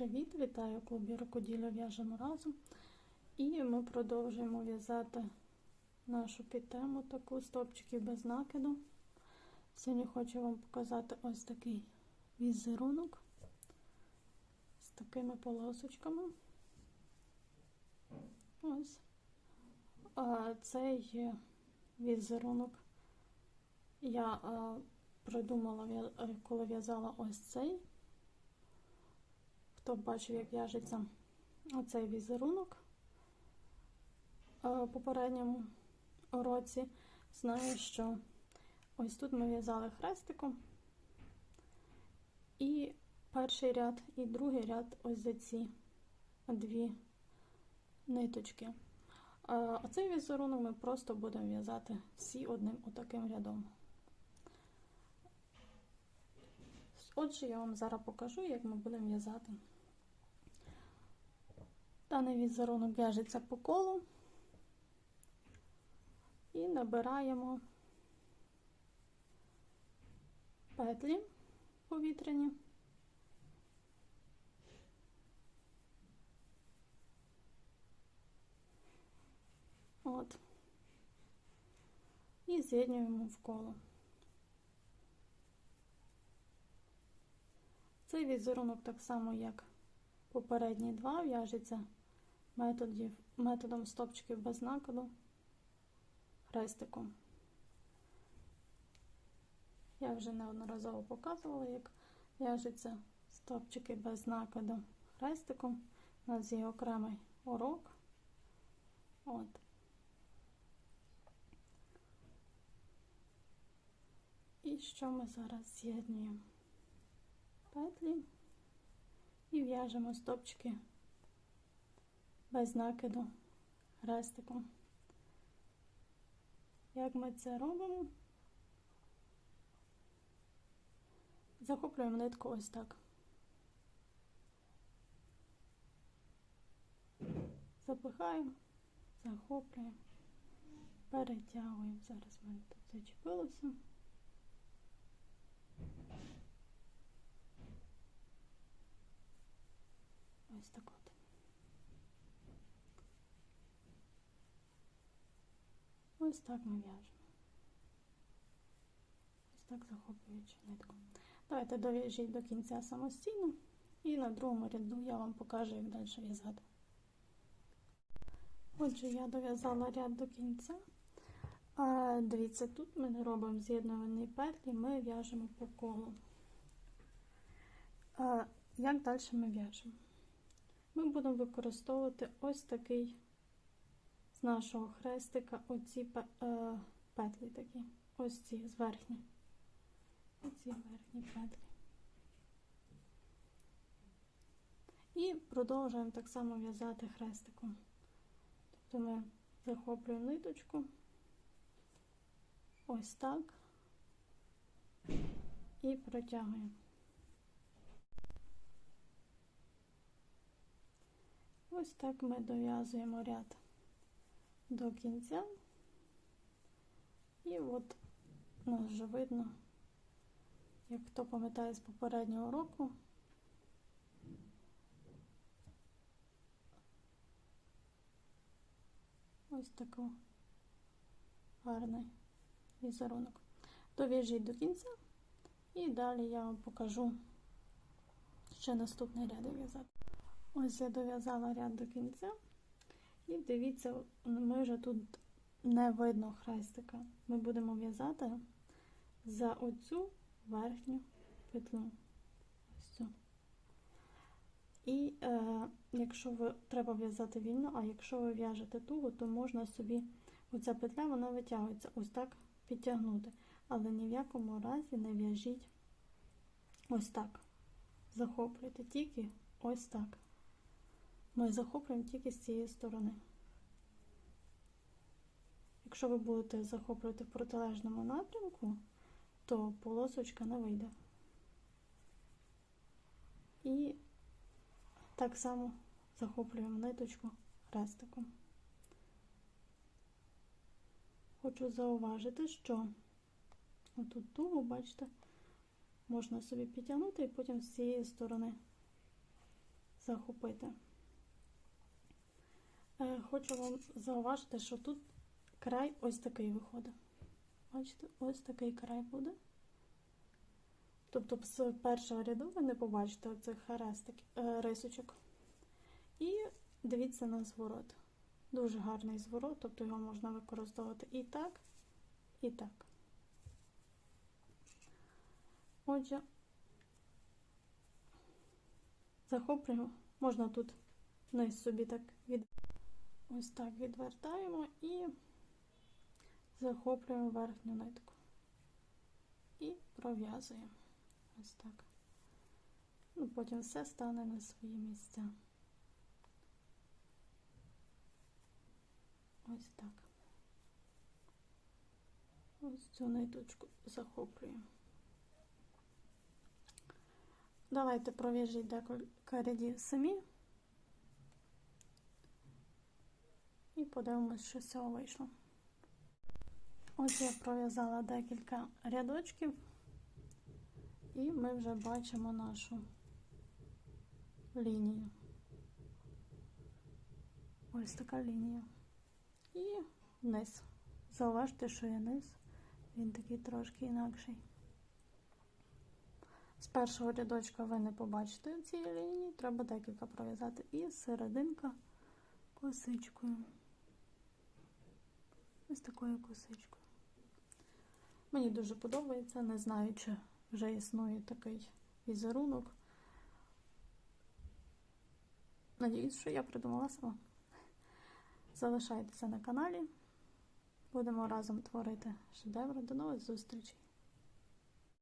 привіт! Вітаю у клубі Рукоділля в'яжемо разом. І ми продовжуємо в'язати нашу підтему таку стопчиків без накиду. Сьогодні хочу вам показати ось такий візерунок з такими полосочками. Ось. А цей візерунок я придумала, коли в'язала ось цей. Хто бачив, як в'яжеться оцей візерунок у попередньому році, знає, що ось тут ми в'язали хрестиком. І перший ряд, і другий ряд ось за ці дві ниточки. А цей візерунок ми просто будемо в'язати всі одним отаким рядом. Отже, я вам зараз покажу, як ми будемо в'язати. Даний візерунок в'яжеться по колу і набираємо петлі повітряні. От. І з'єднуємо в коло. Цей візерунок так само, як попередні два, в'яжеться методів, методом стопчиків без накиду хрестиком. Я вже неодноразово показувала, як в'яжеться стопчики без накиду хрестиком. У нас є окремий урок. От. І що ми зараз з'єднуємо? Петлі і в'яжемо стопчики без накиду хрестиком. Як ми це робимо? Захоплюємо нитку ось так. Запихаємо, захоплюємо, перетягуємо. Зараз в мене тут зачепилося. Ось так от. Ось так ми в'яжемо. Ось так захоплюючи нитку. Давайте дов'яжіть до кінця самостійно, і на другому ряду я вам покажу, як далі в'язати. Отже, я дов'язала ряд до кінця. А, Дивіться, тут ми не робимо з'єднувані петлі, ми в'яжемо по колу. А, Як далі ми в'яжемо? Ми будемо використовувати ось такий з нашого хрестика оці е, петлі такі, ось ці з верхні. Оці верхні петлі. І продовжуємо так само в'язати хрестиком. Тобто ми захоплюємо ниточку, ось так і протягуємо. Ось так ми дов'язуємо ряд до кінця. І от у нас вже видно, як хто пам'ятає з попереднього року, ось такий гарний візерунок. Дов'яжіть до кінця, і далі я вам покажу ще наступний ряд в'язати. Ось я дов'язала ряд до кінця. І дивіться, ми вже тут не видно хрестика. Ми будемо в'язати за оцю верхню петлю. Ось цю. І е, якщо ви треба в'язати вільно, а якщо ви в'яжете туго, то можна собі оця петля вона витягується, ось так підтягнути. Але ні в якому разі не в'яжіть ось так. Захоплюйте тільки ось так. Ми захоплюємо тільки з цієї сторони. Якщо ви будете захоплювати в протилежному напрямку, то полосочка не вийде. І так само захоплюємо ниточку хрестиком. Хочу зауважити, що отут тугу, бачите, можна собі підтягнути і потім з цієї сторони захопити. Е, Хочу вам зауважити, що тут край ось такий виходить. Бачите, ось такий край буде. Тобто з першого ряду ви не побачите оцих е, рисочок. І дивіться на зворот. Дуже гарний зворот, тобто його можна використовувати і так, і так. Отже, захоплюємо. Можна тут низ собі так від... ось так відвертаємо і захоплюємо верхню нитку. І пров'язуємо. Ось так. Ну, потім все стане на свої місця. Ось так. Ось цю ниточку захоплюємо. Давайте пров'яжіть декілька рядів самі. Подивимось, що з цього вийшло. Ось я пров'язала декілька рядочків, і ми вже бачимо нашу лінію. Ось така лінія. І низ. Зауважте, що є низ, він такий трошки інакший. З першого рядочка ви не побачите цієї лінії, треба декілька пров'язати. І серединка косичкою. Ось такою косичкою. Мені дуже подобається, не знаю, чи вже існує такий візерунок. Надіюсь, що я придумала сама. Залишайтеся на каналі. Будемо разом творити шедеври. До нових зустрічей!